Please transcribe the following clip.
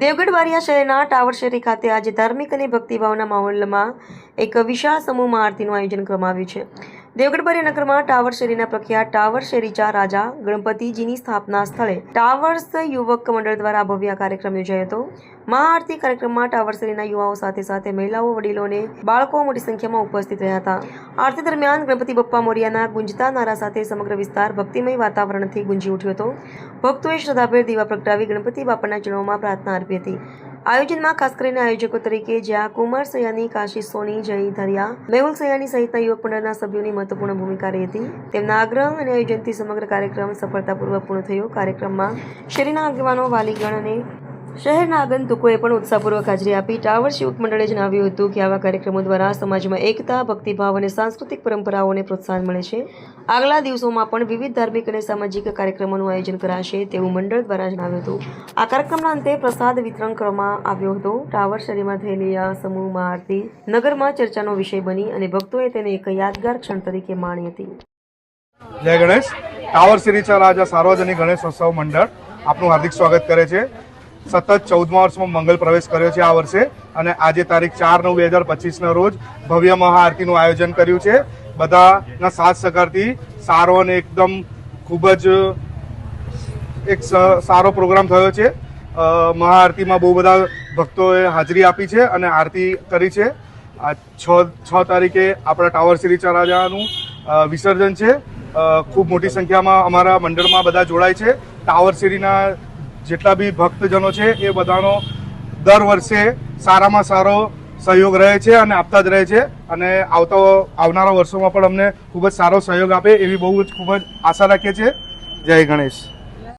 દેવગઢ બારિયા શહેરના ટાવર શેરી ખાતે આજે ધાર્મિક અને ભક્તિભાવના માહોલમાં એક વિશાળ સમૂહમાં આરતીનું આયોજન કરવામાં આવ્યું છે. દેવગઢ નગરમાં ટાવર શેરીના પ્રખ્યાત ટાવર શેરીચા રાજા ગણપતિજીની સ્થાપના સ્થળે ટાવર્સ યુવક મંડળ દ્વારા ભવ્ય કાર્યક્રમ યોજાયો હતો. મહાઆરતી કાર્યક્રમમાં ટાવર શેરીના યુવાઓ સાથે સાથે મહિલાઓ, વડીલો અને બાળકો મોટી સંખ્યામાં ઉપસ્થિત રહ્યા હતા. આરતી દરમિયાન ગણપતિ બપ્પા મોરિયાના ગુંજતા નારા સાથે સમગ્ર વિસ્તાર ભક્તિમય વાતાવરણથી ગુંજી ઉઠ્યો હતો. ભક્તોએ શ્રદ્ધાભેર દીવા પ્રગટાવી ગણપતિ બાપાના ચરણોમાં પ્રાર્થના અર્પી હતી. આયોજનમાં ખાસ કરીને આયોજકો તરીકે જ્યાં કુમાર સયાની, કાશી સોની, જય ધરિયા, મેહુલ સયાની સહિતના યુવક મંડળના સભ્યોની મહત્વપૂર્ણ ભૂમિકા રહી હતી. તેમના આગ્રહ અને આયોજનથી સમગ્ર કાર્યક્રમ સફળતાપૂર્વક પૂર્ણ થયો. કાર્યક્રમમાં શેરીના આગેવાનો, વાલીગણ અને શહેરના આગંતુકોએ પણ ઉત્સાહપૂર્વક હાજરી આપી. ટાવર શિવક મંડળે જણાવ્યું હતું કે આવા કાર્યક્રમો દ્વારા સમાજમાં એકતા, ભક્તિભાવ અને સાંસ્કૃતિક પરંપરાઓને પ્રોત્સાહન મળે છે. આગલા દિવસોમાં પણ વિવિધ ધાર્મિક અને સામાજિક કાર્યક્રમોનું આયોજન કરાશે તેવું મંડળ દ્વારા જણાવ્યું હતું. આ કાર્યક્રમના અંતે પ્રસાદ વિતરણ કરવામાં આવ્યો હતો. ટાવર શેરીમાં થયેલી આ સમૂહમાં આરતી નગરમાં ચર્ચાનો વિષય બની અને ભક્તોએ તેને એક યાદગાર ક્ષણ તરીકે માણી હતી. જય ગણેશ. ટાવર સિરીચા રાજા સાર્વજનિક ગણેશોત્સવ મંડળ આપનું હાર્દિક સ્વાગત કરે છે. સતત ચૌદમા વર્ષમાં મંગલ પ્રવેશ કર્યો છે આ વર્ષે અને આજે તારીખ ચાર નવ બે હજાર પચીસના રોજ ભવ્ય મહાઆરતીનું આયોજન કર્યું છે. બધાના સાથ સહકારથી સારો અને એકદમ ખૂબ જ એક સારો પ્રોગ્રામ થયો છે. મહાઆરતીમાં બહુ બધા ભક્તોએ હાજરી આપી છે અને આરતી કરી છે. આ છ છ તારીખે આપણા ટાવર શ્રી રાજાનું વિસર્જન છે. ખૂબ મોટી સંખ્યામાં અમારા મંડળમાં બધા જોડાય છે. ટાવર સિરીના જેટલા બી ભક્તજનો છે, એ બધાનો દર વર્ષે સારામાં સારો સહયોગ રહે છે અને આપતા જ રહે છે. અને આવતા, આવનારા વર્ષોમાં પણ અમને ખૂબ જ સારો સહયોગ આપે એવી બહુ જ ખૂબ જ આશા રાખીએ છીએ. જય ગણેશ.